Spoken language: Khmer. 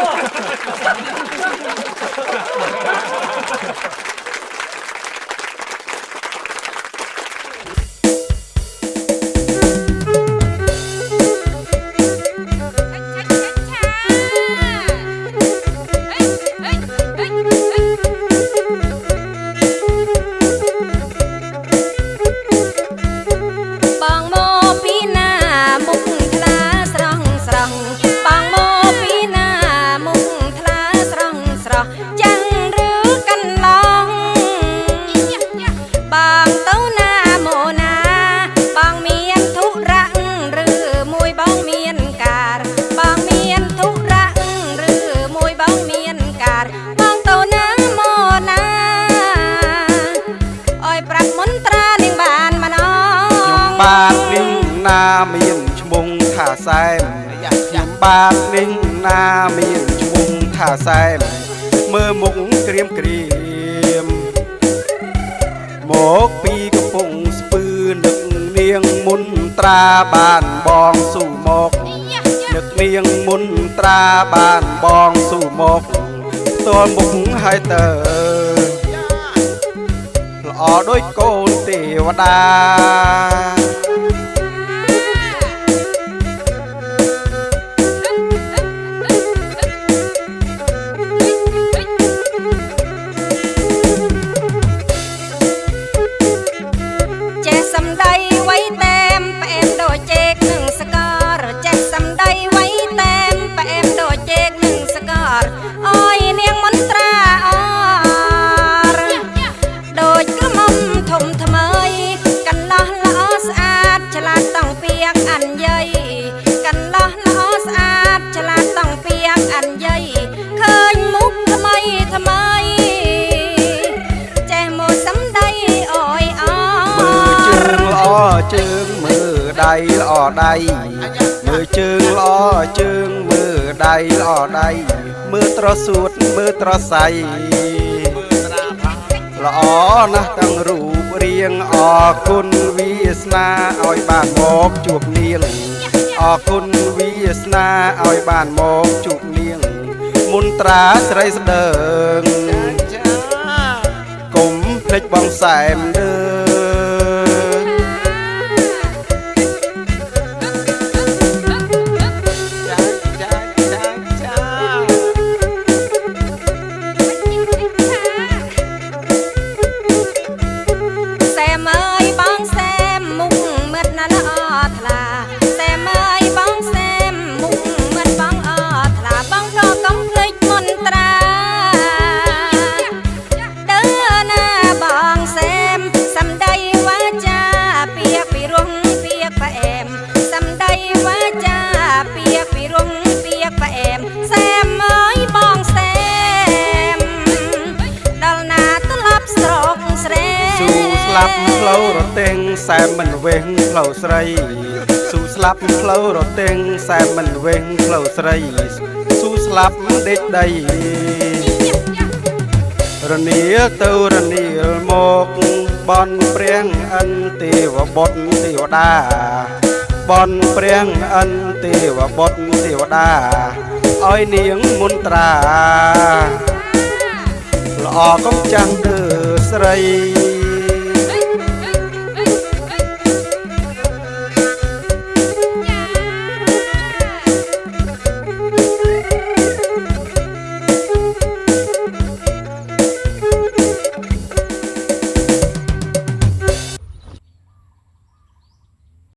ハハハハ! ចាំងឬកន្លងបងទៅណាមកណាបងមានធុរៈឬមួយបងមានការ បងមានធុរៈឬមួយបងមានការបងទៅណាមកណាអើយប្រាប់មន្ត្រានាងបានមកណងខ្ញុំបាទនេះណាមានឈ្មោះថាសែមខ្ញុំបាទនេះណាមានឈ្មោះថាសែម មើលមុខក្រៀមក្រៀមមកពីកំពង់ស្ពឺនឹកនាងមុនត្រាបានបងស៊ូមកនឹកនាងមុនត្រាបានបងស៊ូមកផ្ទាល់មុខហើយតើល្អដូចកូនទេវតា ស្ករអើយនាងមន្ត្រាអរដូចក្រមុំធំថ្មីកន្លោះល្អស្អាតឆ្លាតតង់ពីកអញ្ញ័យកន្លោះល្អស្អាតឆ្លាតតង់ពីកអញ្ញ័យឃើញមុខថ្មីថ្មីចេះមកសំដីអើយអមើលជើងល្អជើងមើល ដៃល្អដៃមើលជើងល្អជើងមើលដៃល្អដៃមើលត្រសួតមើលត្រសៃល្អណាស់ទាំងរូបរាងអរគុណវាសនាឲ្យបានមកជួបនាងអរគុណវាសនាឲ្យបានមកជួបនាងមុនត្រាស្រីស្ដើងកុំភ្លេចបងសែមអើ ផ្លូវរទេងសែមមិនវេងផ្លូវស្រីស៊ូស្លាប់ផ្លូវរទេងសែមមិនវេងផ្លូវស្រីស៊ូស្លាប់ដេកដីរនីទៅរនីលមកបនព្រះអិនទេវបុត្រទេវតាបនព្រះអិនទេវបុត្រទេវតាឲ្យនាងមុនត្រាល្អកំចាំងគឺស្រី